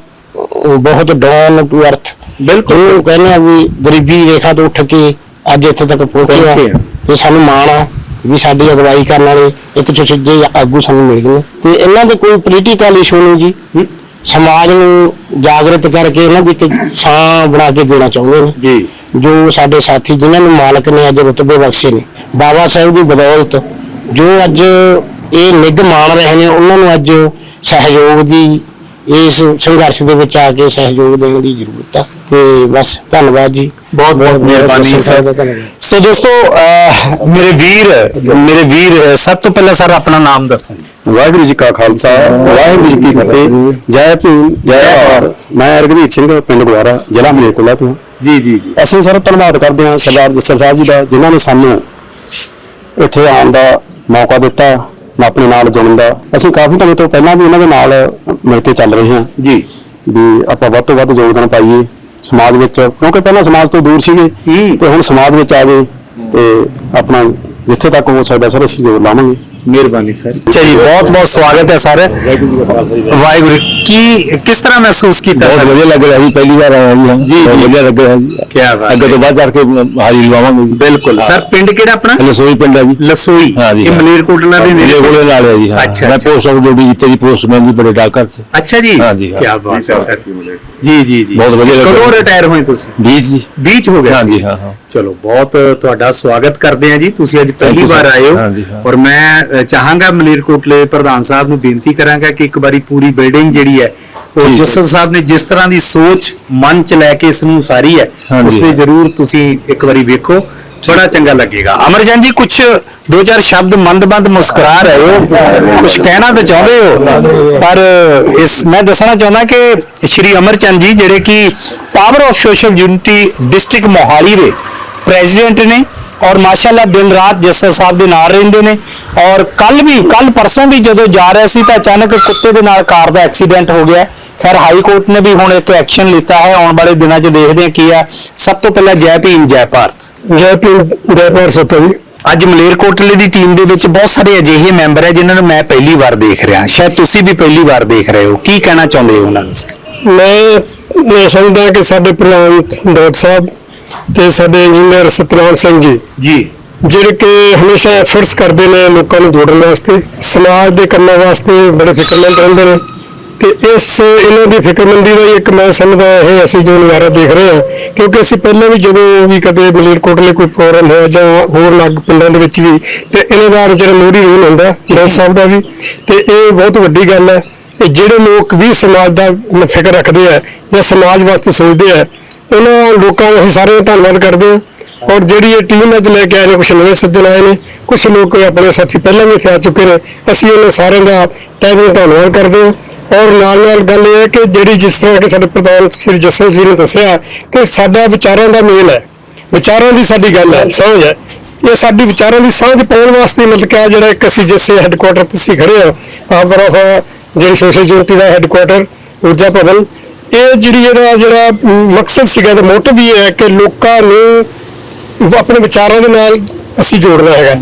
ਬਹੁਤ ਡਾਊਨ ਟੂ ਅਰਥ। ਬਿਲਕੁਲ। ਉਹ ਕਹਿੰਦੇ ਆ ਵੀ ਗਰੀਬੀ ਰੇਖਾ ਤੋਂ ਉੱਠ ਕੇ ਅੱਜ ਇੱਥੇ ਤੱਕ ਪਹੁੰਚੇ ਆ। ਤੇ ਸਾਨੂੰ ਮਾਣ ਆ ਵੀ ਸਾਡੀ ਅਗਵਾਈ ਕਰਨ ਵਾਲੇ ਇੱਕ ਚੁਚੱਜੇ ਆਗੂ ਸਾਨੂੰ ਮਿਲ ਗਏ ਤੇ ਇਹਨਾਂ ਦੇ ਕੋਈ ਪੋਲੀਟੀਕਲ ਇਸ਼ੂ ਨਹੀਂ ਜੀ। ਸਮਾਜ ਨੂੰ ਜਾਗਰਤ ਕਰਕੇ ਇਹਨਾਂ ਦੀ ਇੱਕ ਛਾਂ ਬਣਾ ਕੇ ਦੇਣਾ ਚਾਹੁੰਦੇ ਨੇ। ਜੀ। ਜੋ ਸਾਡੇ ਸਾਥੀ ਜਿਨ੍ਹਾਂ ਨੂੰ ਮਾਲਕ ਨੇ ਅੱਜ ਰੁਤਬੇ ਬਖਸ਼ੇ ਨੇ। ਬਾਬਾ ਸਾਹਿਬ ਦੀ ਬਦੌਲਤ ਜੋ ਅੱਜ ਇਹ ਨਿੱਘ ਮਾਣ ਰਹੇ ਨੇ ਉਹਨਾਂ ਨੂੰ ਅੱਜ ਸਹਿਯੋਗ ਦੀ ਇਸ ਸੰਘਰਸ਼ ਦੇ ਵਿੱਚ ਆ ਕੇ ਸਹਿਯੋਗ ਦੇਣ ਦੀ ਜ਼ਰੂਰਤ ਆ। ਤੇ ਬਸ ਧੰਨਵਾਦ ਜੀ। ਬਹੁਤ ਬਹੁਤ ਮਿਹਰਬਾਨੀ ਸਰ। ਸੋ ਦੋਸਤੋ ਮੇਰੇ ਵੀਰ ਮੇਰੇ ਵੀਰ ਸਭ ਤੋਂ ਪਹਿਲਾਂ ਸਰ ਆਪਣਾ ਨਾਮ ਦੱਸਣ ਵਾਹਿਗੁਰੂ ਜੀ ਕਾ ਖਾਲਸਾ ਵਾਹਿਗੁਰੂ ਜੀ ਕੀ ਫਤਿਹ। ਜੈ ਭੀਮ ਜੈ ਭਾਰਤ। ਮੈਂ ਰਗਵੀਰ ਸਿੰਘ ਪਿੰਡ ਗੁਆਰਾ ਜ਼ਿਲ੍ਹਾ ਮਲੇਰਕੋਟਲਾ ਤੋਂ। ਜੀ ਜੀ ਜੀ। ਅਸੀਂ ਸਰ ਧੰਨਵਾਦ ਕਰਦੇ ਹਾਂ ਸਰਦਾਰ ਜੱਸਲ ਸਾਹਿਬ ਜੀ ਦਾ ਜਿਨ੍ਹਾਂ ਨੇ ਸਾਨੂੰ ਇੱਥੇ ਆਉਣ ਦਾ ਮੌਕਾ ਦਿੱਤਾ। ਆਪਣੇ ਨਾਲ ਜੁੜਨ ਦਾ ਅਸੀਂ ਕਾਫੀ ਸਮੇਂ ਤੋਂ ਪਹਿਲਾਂ ਵੀ ਇਹਨਾਂ ਦੇ ਨਾਲ ਮਿਲ ਕੇ ਚੱਲ ਰਹੇ ਹਾਂ। ਜੀ। ਵੀ ਆਪਾਂ ਵੱਧ ਤੋਂ ਵੱਧ ਯੋਗਦਾਨ ਪਾਈਏ ਸਮਾਜ ਵਿੱਚ ਕਿਉਂਕਿ ਪਹਿਲਾਂ ਸਮਾਜ ਤੋਂ ਦੂਰ ਸੀਗੇ। ਤੇ ਹੁਣ ਸਮਾਜ ਵਿੱਚ ਆ ਗਏ ਤੇ ਆਪਣਾ ਜਿੱਥੇ ਤੱਕ ਹੋ ਸਕਦਾ ਸਰ ਅਸੀਂ ਜ਼ੋਰ ਲਾਵਾਂਗੇ। ਮਿਹਰਬਾਨੀ ਸਰ ਅੱਛਾ ਜੀ ਬਹੁਤ ਬਹੁਤ ਸਵਾਗਤ ਹੈ ਸਰ ਵਾਹਿਗੁਰੂ ਕੀ ਕਿਸ ਤਰ੍ਹਾਂ ਮਹਿਸੂਸ ਕੀਤਾ ਬਹੁਤ ਸਰ ਵਧੀਆ ਲੱਗ ਰਿਹਾ ਜੀ ਪਹਿਲੀ ਵਾਰ ਆਇਆ ਜੀ ਜੀ, ਬਹੁਤ ਜੀ। ਵਧੀਆ ਲੱਗ ਰਿਹਾ ਜੀ ਕੀ ਬਾਤ ਅੱਗੇ ਤੋਂ ਬਾਅਦ ਚੜ ਕੇ ਹਾਜ਼ਰੀ ਲਵਾਵਾਂਗੇ ਜੀ ਬਿਲਕੁਲ ਸਰ ਪਿੰਡ ਕਿਹੜਾ ਆਪਣਾ ਲਸੋਈ ਪਿੰਡ ਹੈ ਜੀ ਲਸੋਈ ਹਾਂ ਜੀ, ਇਹ ਹਾਂ। ਮਲੇਰਕੋਟਲਾ ਦੇ ਮੇਰੇ ਨੇੜੇ? ਕੋਲੇ ਨਾਲ ਹੈ ਜੀ ਹਾਂ ਅੱਛਾ, ਮੈਂ ਅੱਛਾ। ਪੋਸਟ ਆਫਿਸ ਡਿਊਟੀ ਕੀਤੀ ਜੀ ਪੋਸਟਮੈਨ ਜੀ ਬੜੇ ਡਾਕਰ ਚ ਅੱਛਾ ਜੀ। ਹਾਂ ਜੀ, ਹਾਂ। ਕੀ ਬਾਤ ਹੈ ਸਰ। ਜੀ ਜੀ ਜੀ ਬਹੁਤ ਵਧੀਆ ਲੱਗਾ। ਕਦੋਂ ਰਿਟਾਇਰ ਹੋਏ ਤੁਸੀਂ ਬੀਜ ਜੀ ਬੀਚ ਹੋ ਗਿਆ ਹਾਂ ਸੀ ਜੀ ਹਾਂ ਹਾਂ ਚਲੋ ਬਹੁਤ ਤੁਹਾਡਾ ਸਵਾਗਤ ਕਰਦੇ ਹਾਂ ਜੀ ਤੁਸੀਂ ਅੱਜ ਪਹਿਲੀ you, ਵਾਰ sir. ਆਏ ਹੋ ਹਾਂ ਜੀ, ਹਾਂ। ਔਰ ਮੈਂ ਅ, ਚਾਹਾਂਗਾ ਮਲੇਰਕੋਟਲੇ ਪ੍ਰਧਾਨ ਸਾਹਿਬ ਨੂੰ ਬੇਨਤੀ ਕਰਾਂਗਾ ਕਿ ਇੱਕ ਵਾਰੀ ਪੂਰੀ ਬਿਲਡਿੰਗ ਜਿਹੜੀ ਹੈ ਔਰ ਠੀਕ। ਸਾਹਿਬ ਨੇ ਜਿਸ ਤਰ੍ਹਾਂ ਦੀ ਸੋਚ ਮਨ ਚ ਲੈ ਕੇ ਇਸ ਨੂੰ ਉਸਾਰੀ ਹੈ ਹਾਂਜੀ। ਉਸ ਵਿੱਚ ਜ਼ਰੂਰ ਤੁਸੀਂ ਇੱਕ ਵਾਰੀ ਵੇਖੋ ਬੜਾ ਚੰਗਾ ਲੱਗੇਗਾ। ਅਮਰਜਨ ਜੀ ਕੁਝ ਦੋ ਚਾਰ ਸ਼ਬਦ ਮੰਦ-ਮੰਦ ਮੁਸਕਰਾ ਰਹੇ ਹੋ। ਕੁਝ ਕਹਿਣਾ ਤਾਂ ਚਾਹੁੰਦੇ ਹੋ? ਪਰ ਇਸ ਮੈਂ ਦੱਸਣਾ ਚਾਹੁੰਦਾ ਕਿ ਸ਼੍ਰੀ ਅਮਰਚੰਦ ਜੀ, ਜਿਹੜੇ ਕਿ power of social unity district Mohali ਦੇ ਪ੍ਰੈਜ਼ੀਡੈਂਟ ਨੇ ਔਰ ਮਾਸ਼ਾਅੱਲਾ ਦਿਨ ਰਾਤ ਜੱਸਾ ਸਾਹਿਬ ਦੇ ਨਾਲ ਰਹਿੰਦੇ ਨੇ ਔਰ ਕੱਲ ਵੀ ਕੱਲ ਪਰਸੋਂ ਵੀ ਜਦੋਂ ਜਾ ਰਿਹਾ ਸੀ ਤਾਂ ਅਚਾਨਕ ਕੁੱਤੇ ਦੇ ਨਾਲ ਕਾਰ ਦਾ ਐਕਸੀਡੈਂਟ ਹੋ ਗਿਆ। ਖੈਰ ਹਾਈ ਕੋਰਟ ਨੇ ਵੀ ਹੁਣ ਇੱਕ ਐਕਸ਼ਨ ਲਿੱਤਾ ਹੈ ਆਉਣ ਵਾਲੇ ਦਿਨਾਂ 'ਚ ਦੇਖਦੇ ਹਾਂ ਕੀ ਆ। ਸਭ ਤੋਂ ਪਹਿਲਾਂ ਜੈ ਭੀਮ ਜੈ ਭਾਰਤ। ਜੈ ਭੀਮ ਜੈ ਭਾਰਤ ਸੋਤਾ ਜੀ। ਅੱਜ ਮਲੇਰਕੋਟਲੇ ਦੀ ਟੀਮ ਦੇ ਵਿੱਚ ਬਹੁਤ ਸਾਰੇ ਅਜਿਹੇ ਮੈਂਬਰ ਹੈ ਜਿਨ੍ਹਾਂ ਨੂੰ ਮੈਂ ਪਹਿਲੀ ਵਾਰ ਦੇਖ ਰਿਹਾ। ਸ਼ਾਇਦ ਤੁਸੀਂ ਵੀ ਪਹਿਲੀ ਵਾਰ ਦੇਖ ਰਹੇ ਹੋ। ਕੀ ਕਹਿਣਾ ਚਾਹੁੰਦੇ ਹੋ ਉਹਨਾਂ ਨੂੰ ਮੈਂ ਮੈਂ ਸਮਝਦਾ ਕਿ ਸਾਡੇ ਪ੍ਰਧਾਨ ਡਾਕਟਰ ਸਾਹਿਬ ਤੇ ਸਾਡੇ ਇੰਜੀਨੀਅਰ ਸਤਨਾਮ ਸਿੰਘ ਜੀ ਜੀ। ਜਿਹੜੇ ਕਿ ਹਮੇਸ਼ਾ ਐਫਰਟਸ ਕਰਦੇ ਨੇ ਲੋਕਾਂ ਨੂੰ ਜੋੜਨ ਵਾਸਤੇ। ਸਮਾਜ ਦੇ ਕੰਮਾਂ ਵਾਸਤੇ ਬੜੇ ਫਿਕਰਮੰਦ ਰਹਿੰਦੇ ਨੇ। ਤੇ ਇਸ ਇਹਨਾਂ ਦੀ ਫਿਕਰਮੰਦੀ ਦਾ ਹੀ ਇੱਕ ਮੈਂ ਸਮਝਦਾ ਇਹ ਅਸੀਂ ਜੋ ਨਜ਼ਾਰਾ ਦੇਖ ਰਹੇ ਹਾਂ, ਕਿਉਂਕਿ ਅਸੀਂ ਪਹਿਲਾਂ ਵੀ ਜਦੋਂ ਵੀ ਕਦੇ ਮਲੇਰਕੋਟਲੇ ਕੋਈ ਪ੍ਰੋਗਰਾਮ ਹੋਇਆ ਜਾਂ ਹੋਰ ਲੱਗ ਪਿੰਡਾਂ ਦੇ ਵਿੱਚ ਵੀ, ਤੇ ਇਹਨਾਂ ਦਾ ਜਿਹੜਾ ਮੋਰੀ ਰੋਲ ਹੁੰਦਾ ਡਾਕਟਰ ਸਾਹਿਬ ਦਾ ਵੀ, ਤੇ ਇਹ ਬਹੁਤ ਵੱਡੀ ਗੱਲ ਹੈ ਇਹ ਜਿਹੜੇ ਲੋਕ ਵੀ ਸਮਾਜ ਦਾ ਫਿਕਰ ਰੱਖਦੇ ਆ ਜਾਂ ਸਮਾਜ ਵਾਸਤੇ ਸੋਚਦੇ ਆ, ਉਹਨਾਂ ਲੋਕਾਂ ਦਾ ਅਸੀਂ ਸਾਰਿਆਂ ਦਾ ਧੰਨਵਾਦ ਕਰਦੇ ਹਾਂ। ਔਰ ਜਿਹੜੀ ਇਹ ਟੀਮ ਅੱਜ ਲੈ ਕੇ ਆਏ ਨੇ ਕੁਝ ਨਵੇਂ ਸੱਜਣ ਆਏ ਨੇ ਕੁਝ ਲੋਕ ਆਪਣੇ ਸਾਥੀ ਪਹਿਲਾਂ ਵੀ ਇੱਥੇ ਆ ਚੁੱਕੇ ਨੇ, ਅਸੀਂ ਉਹਨਾਂ ਸਾਰਿਆਂ ਦਾ ਤਹਿ ਦਿਲੋਂ ਧੰਨਵਾਦ ਕਰਦੇ ਹਾਂ। ਔਰ ਨਾਲ ਨਾਲ ਗੱਲ ਇਹ ਹੈ ਕਿ ਜਿਹੜੀ ਜਿਸ ਤਰ੍ਹਾਂ ਕਿ ਸਾਡੇ ਪ੍ਰਧਾਨ ਸ੍ਰੀ ਜਸਲ ਜੀ ਨੇ ਦੱਸਿਆ ਕਿ ਸਾਡਾ ਵਿਚਾਰਾਂ ਦਾ ਮੇਲ ਹੈ, ਵਿਚਾਰਾਂ ਦੀ ਸਾਡੀ ਗੱਲ ਹੈ ਸਮਝ ਹੈ। ਇਹ ਸਾਡੀ ਵਿਚਾਰਾਂ ਦੀ ਸਾਂਝ ਪਾਉਣ ਵਾਸਤੇ ਮਤਲਬ ਕਿ ਆਹ ਜਿਹੜਾ ਇੱਕ ਅਸੀਂ ਜਿਸੇ ਹੈੱਡਕੁਆਟਰ ਤੇ ਅਸੀਂ ਖੜੇ ਆ ਪਾਵਰ ਆਫ ਜਿਹੜੀ ਸੋਸ਼ਲ ਯੂਨਿਟੀ ਦਾ ਹੈੱਡਕੁਆਟਰ ਊਰਜਾ ਭਵਨ, ਇਹ ਜਿਹੜੀ ਇਹਦਾ ਜਿਹੜਾ ਮਕਸਦ ਸੀਗਾ ਦਾ ਮੋਟਿਵ ਇਹ ਹੈ ਕਿ ਲੋਕਾਂ ਨੂੰ ਆਪਣੇ ਵਿਚਾਰਾਂ ਦੇ ਨਾਲ ਅਸੀਂ ਜੋੜਨਾ ਹੈਗਾ।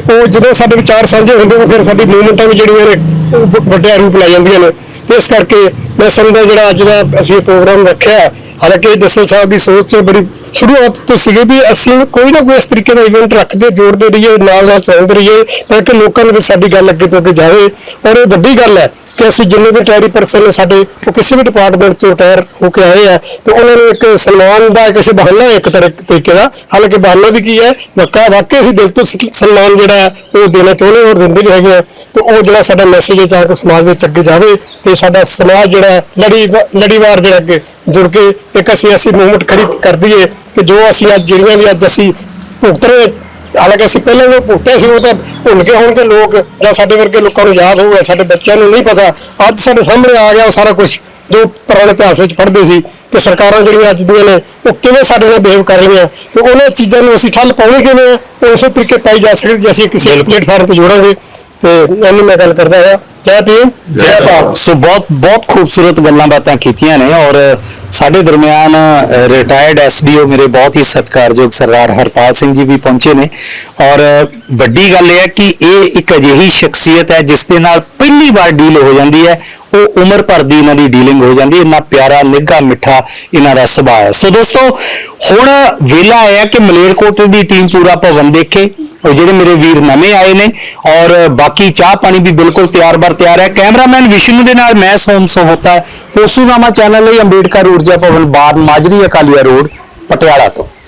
ਤੇ ਉਹ ਜਦੋਂ ਸਾਡੇ ਵਿਚਾਰ ਸਾਂਝੇ ਹੁੰਦੇ ਤਾਂ ਫਿਰ ਸਾਡੀ ਮੂਵਮੈਂਟਾਂ ਵੀ ਜਿਹੜੀਆਂ ਨੇ, ਉਹ ਵ- ਵੱਡੇ ਰੂਪ ਲੈ ਜਾਂਦੀਆਂ ਨੇ। ਇਸ ਕਰਕੇ ਮੈਂ ਸਮਝਦਾ ਜਿਹੜਾ ਅੱਜ ਦਾ ਅਸੀਂ ਇਹ ਪ੍ਰੋਗਰਾਮ ਰੱਖਿਆ, ਹਾਲਾਂਕਿ ਦਸਲ ਸਾਹਿਬ ਦੀ ਸੋਚ ਤੇ ਬੜੀ ਸ਼ੁਰੂਆਤ ਤੋਂ ਸੀਗੇ ਵੀ ਅਸੀਂ ਕੋਈ ਨਾ ਕੋਈ ਇਸ ਤਰੀਕੇ ਦਾ ਇਵੈਂਟ ਰੱਖਦੇ, ਜੋੜਦੇ ਰਹੀਏ ਨਾਲ ਨਾਲ ਚੱਲਦੇ ਰਹੀਏ, ਤਾਂ ਕਿ ਲੋਕਾਂ ਨੂੰ ਵੀ ਸਾਡੀ ਗੱਲ ਅੱਗੇ ਤੋਂ ਅੱਗੇ ਜਾਵੇ। ਔਰ ਇਹ ਵੱਡੀ ਗੱਲ ਹੈ ਕਿ ਅਸੀਂ ਜਿੰਨੇ ਵੀ ਰਿਟਾਇਰੀ ਪਰਸਨ ਨੇ ਸਾਡੇ, ਉਹ ਕਿਸੇ ਵੀ ਡਿਪਾਰਟਮੈਂਟ ਤੋਂ ਰਿਟਾਇਰ ਹੋ ਕੇ ਆਏ ਆ, ਤੇ ਉਹਨਾਂ ਨੂੰ ਇੱਕ ਸਨਮਾਨ ਦਾ ਕਿਸੇ ਬਹਾਨਾ ਇੱਕ ਤਰ੍ਹਾਂ ਤਰੀਕੇ ਦਾ। ਹਾਲਾਂਕਿ ਬਹਾਨਾ ਵੀ ਕੀ ਹੈ ਵਾਕਾ ਵਾਕਈ ਅਸੀਂ ਦਿਲ ਤੋਂ ਸਨਮਾਨ ਜਿਹੜਾ ਉਹ ਦੇਣਾ ਚਾਹੁੰਦੇ ਹਾਂ ਔਰ ਦਿੰਦੇ ਵੀ ਹੈਗੇ ਆ। ਤੇ ਉਹ ਜਿਹੜਾ ਸਾਡਾ ਮੈਸੇਜ ਹੈ, ਚਾਹੇ ਸਮਾਜ ਵਿੱਚ ਅੱਗੇ ਜਾਵੇ, ਤੇ ਸਾਡਾ ਸਮਾਜ ਜਿਹੜਾ ਲੜੀ ਲੜੀਵਾਰ ਜਿਹੜਾ ਅੱਗੇ ਜੁੜ ਕੇ ਇੱਕ ਅਸੀਂ ਐਸੀ ਮੂਵਮੈਂਟ ਖੜੀ ਕਰ ਦਈਏ ਕਿ ਜੋ ਅਸੀਂ ਅੱਜ ਜਿਹੜੀਆਂ ਵੀ ਅੱਜ ਅਸੀਂ ਭੁਗਤ ਰਹੇ ਹਾਲਾਂਕਿ ਅਸੀਂ ਪਹਿਲਾਂ ਜੋ ਭੁਗਤੇ ਸੀ ਉਹ ਤਾਂ ਭੁੱਲ ਗਏ ਹੋਣਗੇ ਲੋਕ ਜਾਂ ਸਾਡੇ ਵਰਗੇ ਲੋਕਾਂ ਨੂੰ ਯਾਦ ਹੋਊਗਾ ਸਾਡੇ ਬੱਚਿਆਂ ਨੂੰ ਨਹੀਂ ਪਤਾ। ਅੱਜ ਸਾਡੇ ਸਾਹਮਣੇ ਆ ਗਿਆ ਉਹ ਸਾਰਾ ਕੁਝ ਜੋ ਪੁਰਾਣੇ ਇਤਿਹਾਸ ਵਿੱਚ ਪੜ੍ਹਦੇ ਸੀ ਕਿ ਸਰਕਾਰਾਂ ਜਿਹੜੀਆਂ ਅੱਜ ਦੀਆਂ ਨੇ ਉਹ ਕਿਵੇਂ ਸਾਡੇ ਨਾਲ ਬਿਹੇਵ ਕਰ ਰਹੀਆਂ। ਤੇ ਉਹਨਾਂ ਚੀਜ਼ਾਂ ਨੂੰ ਅਸੀਂ ਠੱਲ ਪਾਉਣੀ ਕਿਵੇਂ ਹੈ, ਉਹ ਉਸੇ ਤਰੀਕੇ ਪਾਈ ਜਾ ਸਕਦੀ ਜੇ ਅਸੀਂ ਕਿਸੇ ਪਲੇਟਫਾਰਮ ਤੇ ਜੋੜਾਂਗੇ। ਤੇ ਇਹਨੂੰ ਮੈਂ ਗੱਲ ਕਰਦਾ ਹਾਂ। ਜੈ ਭੀਮ ਜੈ ਭਾਰਤ। ਸੋ ਬਹੁਤ ਬਹੁਤ ਖੂਬਸੂਰਤ ਗੱਲਾਂ ਬਾਤਾਂ ਕੀਤੀਆਂ ਨੇ ਔਰ ਸਾਡੇ ਦਰਮਿਆਨ ਰਿਟਾਇਰਡ ਐਸਡੀਓ ਮੇਰੇ ਬਹੁਤ ਹੀ ਸਤਿਕਾਰਯੋਗ ਸਰਦਾਰ ਹਰਪਾਲ ਸਿੰਘ ਜੀ ਵੀ ਪਹੁੰਚੇ ਨੇ। ਔਰ ਵੱਡੀ ਗੱਲ ਇਹ ਹੈ ਕਿ ਇਹ ਇੱਕ ਅਜਿਹੀ ਸ਼ਖਸੀਅਤ ਹੈ ਜਿਸ ਦੇ ਨਾਲ ਪਹਿਲੀ ਵਾਰ ਡੀਲ ਹੋ ਜਾਂਦੀ ਹੈ। ਉਹ ਉਮਰ ਭਰ ਦੀ ਇਹਨਾਂ ਦੀ ਡੀਲਿੰਗ ਹੋ ਜਾਂਦੀ, ਇੰਨਾ ਪਿਆਰਾ, ਨਿੱਘਾ, ਮਿੱਠਾ ਇਹਨਾਂ ਦਾ ਸੁਭਾਅ ਹੈ। ਸੋ ਦੋਸਤੋ, ਹੁਣ ਵੇਲਾ ਆਇਆ ਕਿ ਮਲੇਰਕੋਟਲੇ ਦੀ ਟੀਮ ਪੂਰਾ ਭਵਨ ਦੇਖੇ ਔਰ ਜਿਹੜੇ ਮੇਰੇ ਵੀਰ ਨਵੇਂ ਆਏ ਨੇ, ਔਰ ਬਾਕੀ ਚਾਹ ਪਾਣੀ ਵੀ ਬਿਲਕੁਲ ਤਿਆਰ ਬਰ ਤਿਆਰ ਹੈ। ਕੈਮਰਾਮੈਨ ਵਿਸ਼ਨੂੰ ਦੇ ਨਾਲ ਮੈਂ ਸੋਮ ਸੋਹਤਾ, ਪੋਸੂਨਾਮਾ ਚੈਨਲ ਲਈ ਅੰਬੇਡਕਰ ਊਰਜਾ ਭਵਨ ਬਾਰ ਮਾਜਰੀ ਅਕਾਲੀਆ ਰੋਡ, ਪਟਿਆਲਾ ਤੋਂ।